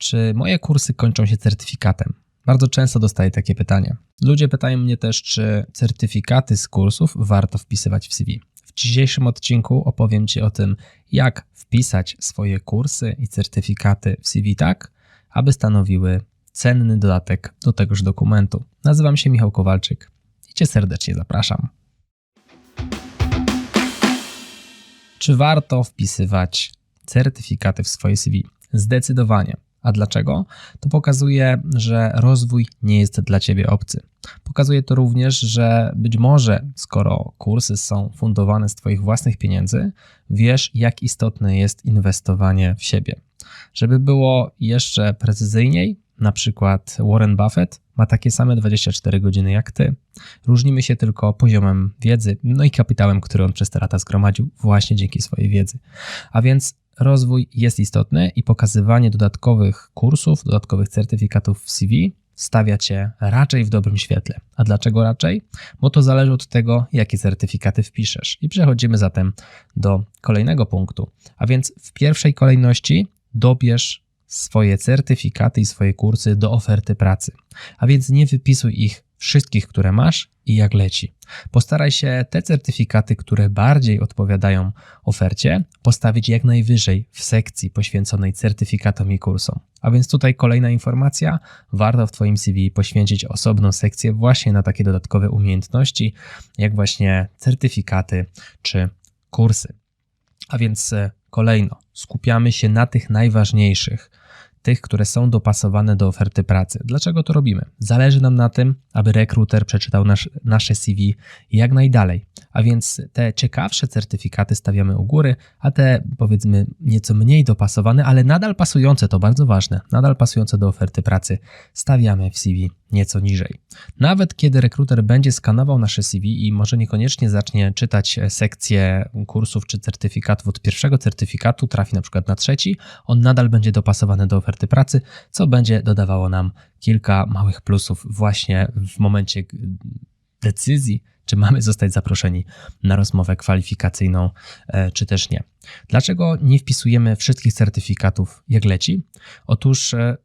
Czy moje kursy kończą się certyfikatem? Bardzo często dostaję takie pytanie. Ludzie pytają mnie też, czy certyfikaty z kursów warto wpisywać w CV. W dzisiejszym odcinku opowiem Ci o tym, jak wpisać swoje kursy i certyfikaty w CV tak, aby stanowiły cenny dodatek do tegoż dokumentu. Nazywam się Michał Kowalczyk i Cię serdecznie zapraszam. Czy warto wpisywać certyfikaty w swoje CV? Zdecydowanie. A dlaczego? To pokazuje, że rozwój nie jest dla ciebie obcy. Pokazuje to również, że być może, skoro kursy są fundowane z Twoich własnych pieniędzy, wiesz, jak istotne jest inwestowanie w siebie. Żeby było jeszcze precyzyjniej, na przykład Warren Buffett ma takie same 24 godziny jak ty. Różnimy się tylko poziomem wiedzy, no i kapitałem, który on przez te lata zgromadził właśnie dzięki swojej wiedzy. A więc rozwój jest istotny i pokazywanie dodatkowych kursów, dodatkowych certyfikatów w CV stawia cię raczej w dobrym świetle. A dlaczego raczej? Bo to zależy od tego, jakie certyfikaty wpiszesz. I przechodzimy zatem do kolejnego punktu. A więc w pierwszej kolejności dobierz swoje certyfikaty i swoje kursy do oferty pracy. A więc nie wypisuj ich wszystkich, które masz i jak leci. Postaraj się te certyfikaty, które bardziej odpowiadają ofercie, postawić jak najwyżej w sekcji poświęconej certyfikatom i kursom. A więc tutaj kolejna informacja: warto w Twoim CV poświęcić osobną sekcję właśnie na takie dodatkowe umiejętności, jak właśnie certyfikaty czy kursy. A więc e, kolejno, skupiamy się na tych najważniejszych tych, które są dopasowane do oferty pracy. Dlaczego to robimy? Zależy nam na tym, aby rekruter przeczytał nasz, nasze CV jak najdalej, a więc te ciekawsze certyfikaty stawiamy u góry, a te powiedzmy nieco mniej dopasowane, ale nadal pasujące, to bardzo ważne, nadal pasujące do oferty pracy stawiamy w CV nieco niżej. Nawet kiedy rekruter będzie skanował nasze CV i może niekoniecznie zacznie czytać sekcję kursów czy certyfikatów od pierwszego certyfikatu, trafi na przykład na trzeci, on nadal będzie dopasowany do oferty pracy, co będzie dodawało nam kilka małych plusów właśnie w momencie decyzji, czy mamy zostać zaproszeni na rozmowę kwalifikacyjną, e, czy też nie. Dlaczego nie wpisujemy wszystkich certyfikatów jak leci? Otóż e,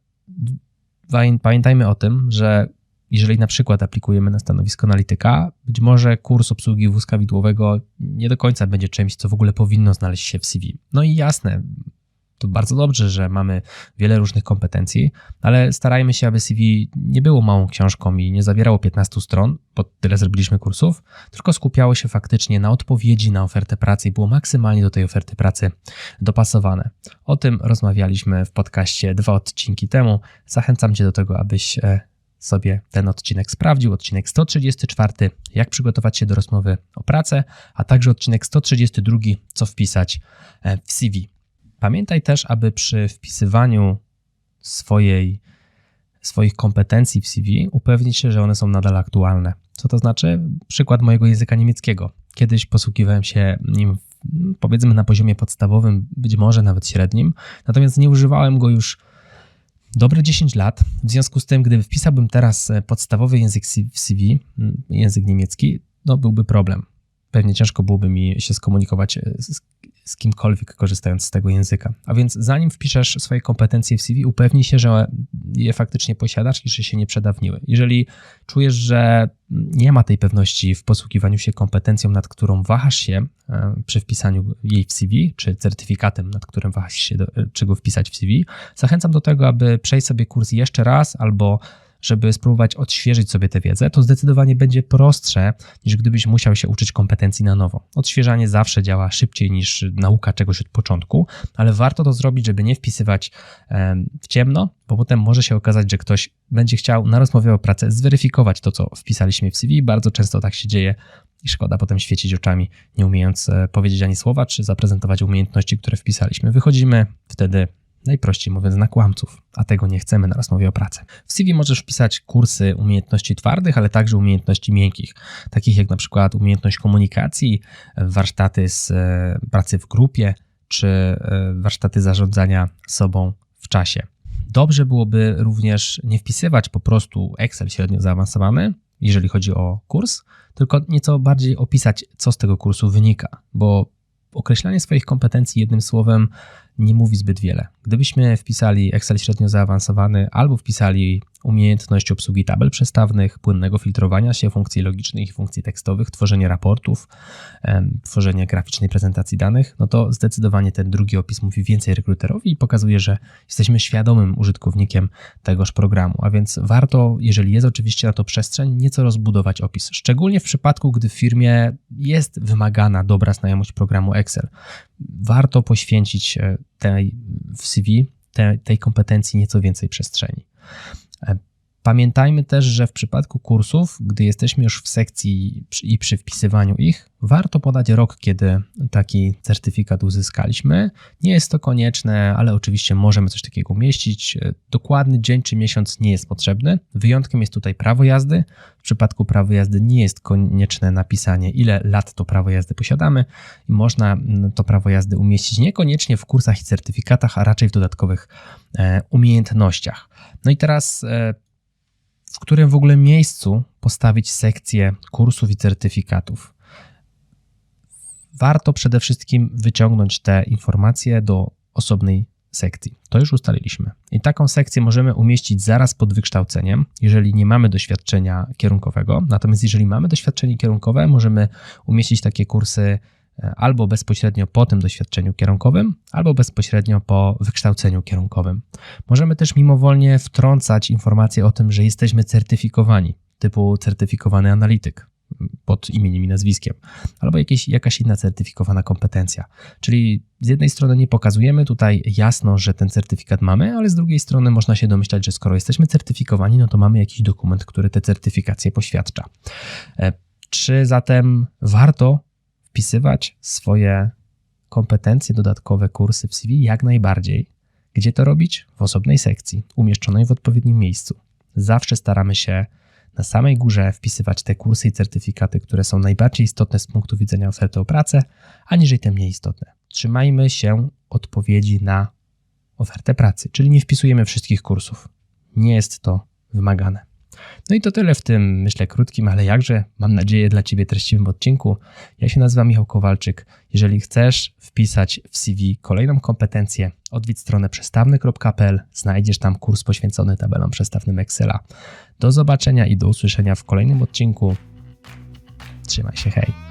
pamiętajmy o tym, że jeżeli na przykład aplikujemy na stanowisko analityka, być może kurs obsługi wózka widłowego nie do końca będzie czymś, co w ogóle powinno znaleźć się w CV. No i jasne, to bardzo dobrze, że mamy wiele różnych kompetencji, ale starajmy się, aby CV nie było małą książką i nie zawierało 15 stron, bo tyle zrobiliśmy kursów, tylko skupiało się faktycznie na odpowiedzi na ofertę pracy i było maksymalnie do tej oferty pracy dopasowane. O tym rozmawialiśmy w podcaście dwa odcinki temu. Zachęcam Cię do tego, abyś e, sobie ten odcinek sprawdził. Odcinek 134, jak przygotować się do rozmowy o pracę, a także odcinek 132, co wpisać e, w CV. Pamiętaj też, aby przy wpisywaniu swojej, swoich kompetencji w CV upewnić się, że one są nadal aktualne. Co to znaczy? Przykład mojego języka niemieckiego. Kiedyś posługiwałem się nim, powiedzmy, na poziomie podstawowym, być może nawet średnim, natomiast nie używałem go już dobre 10 lat. W związku z tym, gdyby wpisałbym teraz podstawowy język w CV, język niemiecki, no byłby problem. Pewnie ciężko byłoby mi się skomunikować z z kimkolwiek korzystając z tego języka. A więc zanim wpiszesz swoje kompetencje w CV, upewnij się, że je faktycznie posiadasz i że się nie przedawniły. Jeżeli czujesz, że nie ma tej pewności w posługiwaniu się kompetencją, nad którą wahasz się e, przy wpisaniu jej w CV, czy certyfikatem, nad którym wahasz się, do, e, czy go wpisać w CV, zachęcam do tego, aby przejść sobie kurs jeszcze raz albo żeby spróbować odświeżyć sobie tę wiedzę, to zdecydowanie będzie prostsze niż gdybyś musiał się uczyć kompetencji na nowo. Odświeżanie zawsze działa szybciej niż nauka czegoś od początku, ale warto to zrobić, żeby nie wpisywać w ciemno, bo potem może się okazać, że ktoś będzie chciał na rozmowie o pracę zweryfikować to, co wpisaliśmy w CV. Bardzo często tak się dzieje i szkoda potem świecić oczami, nie umiejąc e, powiedzieć ani słowa, czy zaprezentować umiejętności, które wpisaliśmy. Wychodzimy wtedy najprościej mówiąc, na kłamców, a tego nie chcemy na rozmowie o pracy. W CV możesz wpisać kursy umiejętności twardych, ale także umiejętności miękkich, takich jak na przykład umiejętność komunikacji, warsztaty z e, pracy w grupie, czy e, warsztaty zarządzania sobą w czasie. Dobrze byłoby również nie wpisywać po prostu Excel średnio zaawansowany, jeżeli chodzi o kurs, tylko nieco bardziej opisać, co z tego kursu wynika, bo określanie swoich kompetencji jednym słowem nie mówi zbyt wiele. Gdybyśmy wpisali Excel średnio zaawansowany albo wpisali umiejętność obsługi tabel przestawnych, płynnego filtrowania się funkcji logicznych i funkcji tekstowych, tworzenie raportów, tworzenie graficznej prezentacji danych, no to zdecydowanie ten drugi opis mówi więcej rekruterowi i pokazuje, że jesteśmy świadomym użytkownikiem tegoż programu. A więc warto, jeżeli jest oczywiście na to przestrzeń, nieco rozbudować opis. Szczególnie w przypadku, gdy w firmie jest wymagana dobra znajomość programu Excel. Warto poświęcić e, tej w CV te, tej kompetencji nieco więcej przestrzeni. and pamiętajmy też, że w przypadku kursów, gdy jesteśmy już w sekcji i przy wpisywaniu ich, warto podać rok, kiedy taki certyfikat uzyskaliśmy. Nie jest to konieczne, ale oczywiście możemy coś takiego umieścić. E, dokładny dzień czy miesiąc nie jest potrzebny. Wyjątkiem jest tutaj prawo jazdy. W przypadku prawa jazdy nie jest konieczne napisanie, ile lat to prawo jazdy posiadamy można mm, to prawo jazdy umieścić niekoniecznie w kursach i certyfikatach, a raczej w dodatkowych e, umiejętnościach. No i teraz w którym w ogóle miejscu postawić sekcję kursów i certyfikatów. Warto przede wszystkim wyciągnąć te informacje do osobnej sekcji. To już ustaliliśmy. I taką sekcję możemy umieścić zaraz pod wykształceniem, jeżeli nie mamy doświadczenia kierunkowego. Natomiast jeżeli mamy doświadczenie kierunkowe, możemy umieścić takie kursy albo bezpośrednio po tym doświadczeniu kierunkowym, albo bezpośrednio po wykształceniu kierunkowym. Możemy też mimowolnie wtrącać informacje o tym, że jesteśmy certyfikowani, typu certyfikowany analityk pod imieniem i nazwiskiem, albo jakieś, jakaś inna certyfikowana kompetencja. Czyli z jednej strony nie pokazujemy tutaj jasno, że ten certyfikat mamy, ale z drugiej strony można się domyślać, że skoro jesteśmy certyfikowani, no to mamy jakiś dokument, który te certyfikacje poświadcza. E, czy zatem warto wpisywać swoje kompetencje, dodatkowe kursy w CV jak najbardziej. Gdzie to robić? W osobnej sekcji, umieszczonej w odpowiednim miejscu. Zawsze staramy się na samej górze wpisywać te kursy i certyfikaty, które są najbardziej istotne z punktu widzenia oferty o pracę, aniżeli te mniej istotne. Trzymajmy się odpowiedzi na ofertę pracy, czyli nie wpisujemy wszystkich kursów. Nie jest to wymagane. No i to tyle w tym, myślę, krótkim, ale jakże, mam nadzieję, dla Ciebie treściwym odcinku. Ja się nazywam Michał Kowalczyk. Jeżeli chcesz wpisać w CV kolejną kompetencję, odwiedź stronę przestawny.pl, znajdziesz tam kurs poświęcony tabelom przestawnym Excela. Do zobaczenia i do usłyszenia w kolejnym odcinku. Trzymaj się, hej!